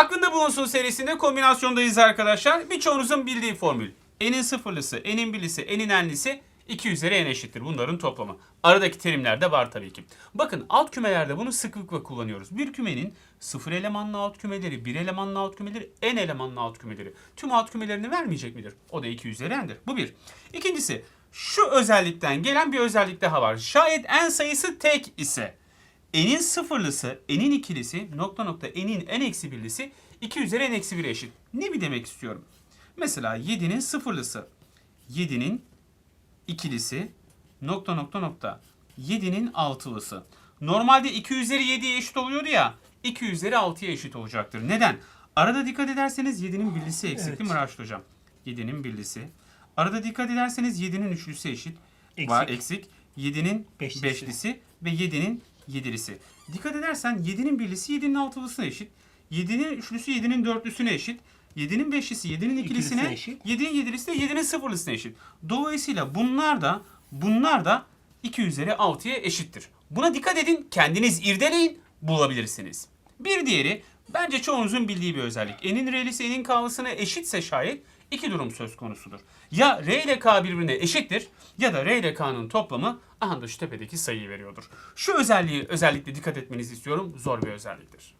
Aklında bulunsun serisinde kombinasyondayız arkadaşlar. Birçoğunuzun bildiği formül. N'in sıfırlısı, N'in birlisi, N'in enlisi 2 üzeri N eşittir. Bunların toplamı. Aradaki terimler de var tabii ki. Bakın alt kümelerde bunu sıklıkla kullanıyoruz. Bir kümenin sıfır elemanlı alt kümeleri, bir elemanlı alt kümeleri, N elemanlı alt kümeleri. Tüm alt kümelerini vermeyecek midir? O da 2 üzeri N'dir. Bu bir. İkincisi şu özellikten gelen bir özellik daha var. Şayet N sayısı tek ise n'in sıfırlısı, n'in ikilisi, nokta nokta n'in n eksi birlisi 2 üzeri n eksi 1 eşit. Ne bir demek istiyorum? Mesela 7'nin sıfırlısı, 7'nin ikilisi, nokta nokta nokta, 7'nin altılısı. Normalde 2 üzeri 7'ye eşit oluyordu ya, 2 üzeri 6'ya eşit olacaktır. Neden? Arada dikkat ederseniz 7'nin birlisi eksik Evet. değil mi Raşit Hocam? 7'nin birlisi. Arada dikkat ederseniz 7'nin üçlüsü eşit. Eksik. Var eksik. 7'nin Beşlisi. beşlisi ve 7'nin yedilisi. Dikkat edersen 7'nin birlisi 7'nin altılısına eşit. 7'nin üçlüsü 7'nin dörtlüsüne eşit. 7'nin beşlisi 7'nin İkilisi ikilisine, eşit. 7'nin yedilisi de 7'nin sıfırlısına eşit. Dolayısıyla bunlar da bunlar da 2 üzeri 6'ya eşittir. Buna dikkat edin, kendiniz irdeleyin, bulabilirsiniz. Bir diğeri bence çoğunuzun bildiği bir özellik. N'in R'lisi N'in K'lısına eşitse şayet iki durum söz konusudur. Ya R ile K birbirine eşittir ya da R ile K'nın toplamı aha da şu tepedeki sayıyı veriyordur. Şu özelliği özellikle dikkat etmenizi istiyorum. Zor bir özelliktir.